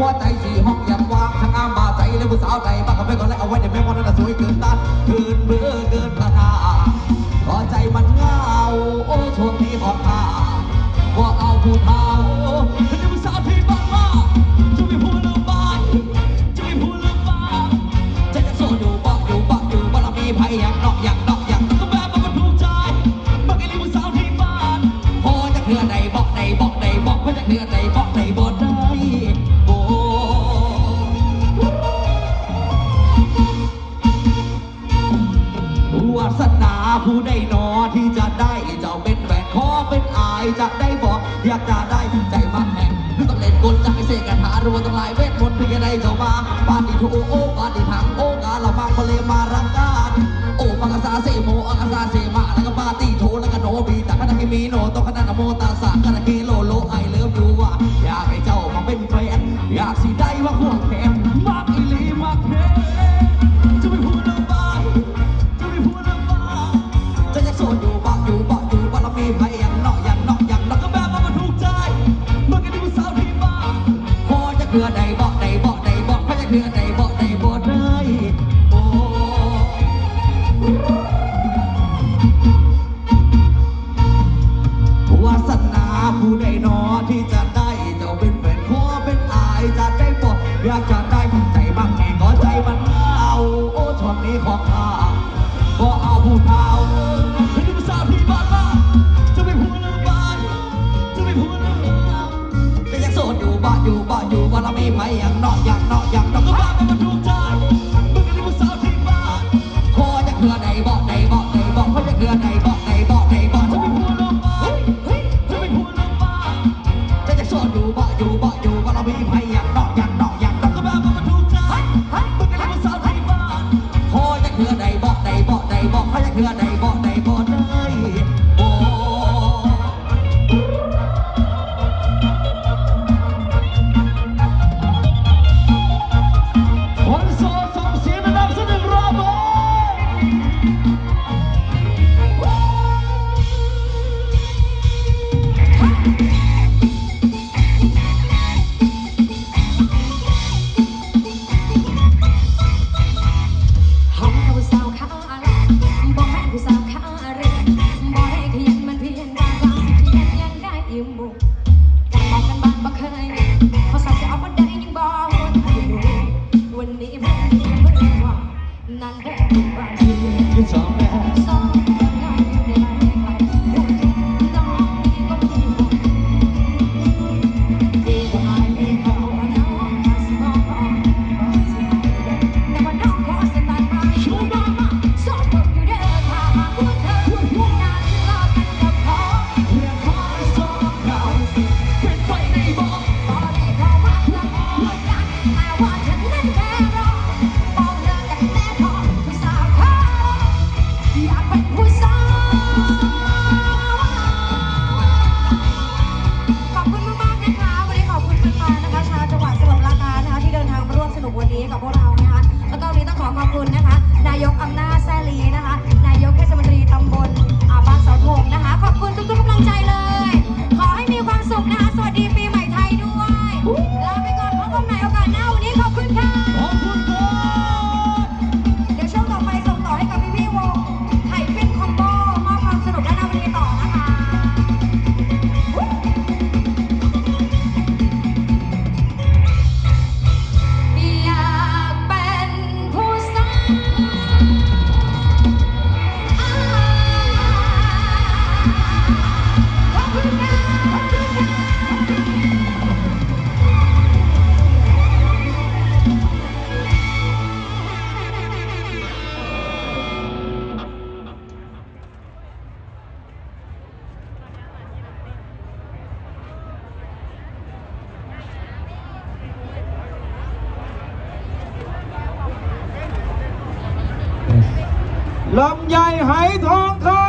ว่าใจสี่ห้องยังว่างช่างอามบาใจและผู้สาวใจบ้ากับแม่ก่อนแล้วเอาไว้เดี๋ยวแม่มองนั้นสวยเกินตาเกินเบื่อเกินประทาพอใจมันเงาโอ้ชนที่ขอตาว่าเอาผู้ทาาผู้ใดหนอที่จะได้เจ้าเป็นแหวนขอเป็นอายจะได้บอกอยากจะได้ใจมันแหงหรือต้องเล่นกลจากไอเสกกระถารือว่าต้องลายเวทมนต์เพียงใดเจ้ามาปาดิโทโอปาดิทังโอกาละพังมาเลมารังกาโอปังกาซาเสโมอังกาซาเสมาแล้วก็ปาติโทแล้วก็โนบีแตะคณะกิมีโนต้องขคณะโมตาสาะนาะกิโลโลไอเลิฟดูว่าอยากให้เจ้ามาเป็นแฟนอยากสิ เพื่อใดบอกใดบอกใดบอกพระจะเพื่อใดบอกใดบอกได้โอ้วาสนาผู้ใดนอที่จะ บารมีไปอย่างนอกอย่างนอกอย่างนอกก็พาไปบรรกใจ นั่นแค่ะทุกวันที่สองแม่ ลำไยไหทองคำ